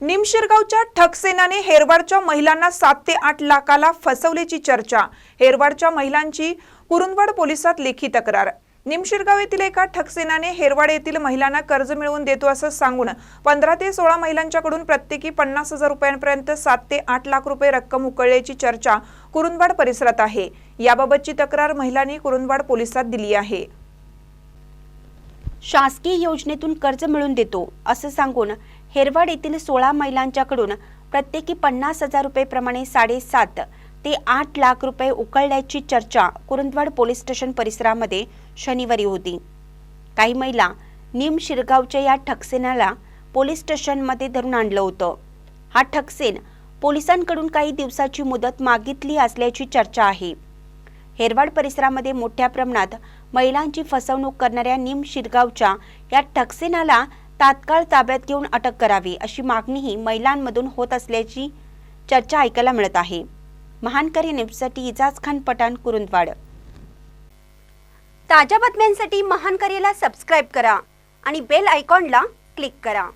निमशिरगावच्या ठकसेनाने हेरवाडच्या महिलांना सात ते आठ लाखाला फसवल्याची चर्चा. हेरवाडच्या महिलांची कुरुंदवाड पोलिसात लेखी तक्रार. निमशिरगाव येथील एका ठकसेनाने हेरवाड येथील महिलांना कर्ज मिळवून देतो असं सांगून पंधरा ते सोळा महिलांच्याकडून प्रत्येकी पन्नास हजार रुपयांपर्यंत सात ते आठ लाख रुपये रक्कम उकळल्याची चर्चा कुरुंदवाड परिसरात आहे. याबाबतची तक्रार महिलांनी कुरुंदवाड पोलिसात दिली आहे. शासकीय योजनेतून कर्ज मिळवून देतो असं सांगून हेरवाड येथील सोळा महिलांच्याकडून प्रत्येकी पन्नास हजार रुपये प्रमाणे साडेसात ते आठ लाख रुपये उकळल्याची चर्चा कुरुंदवाड पोलीस स्टेशन परिसरामध्ये शनिवारी होती. काही महिला निम शिरगावच्या या ठकसेनाला पोलीस स्टेशनमध्ये धरून आणलं होतं. हा ठकसेन पोलिसांकडून काही दिवसाची मुदत मागितली असल्याची चर्चा आहे. हेरवाड परिसरामध्ये मोठ्या प्रमाणात महिलांची फसवणूक करणाऱ्या निम शिरगावच्या या ठकसेनाला तात्काळ ताब्यात घेऊन अटक करावी अशी मागणीही महिलांमधून होत असल्याची चर्चा ऐकायला मिळत आहे. महानकरी न्यूजसाठी इजाज खान पठाण कुरुंदवाड. ताज्या बातम्यांसाठी महानकरीला सबस्क्राईब करा आणि बेल आयकॉनला क्लिक करा.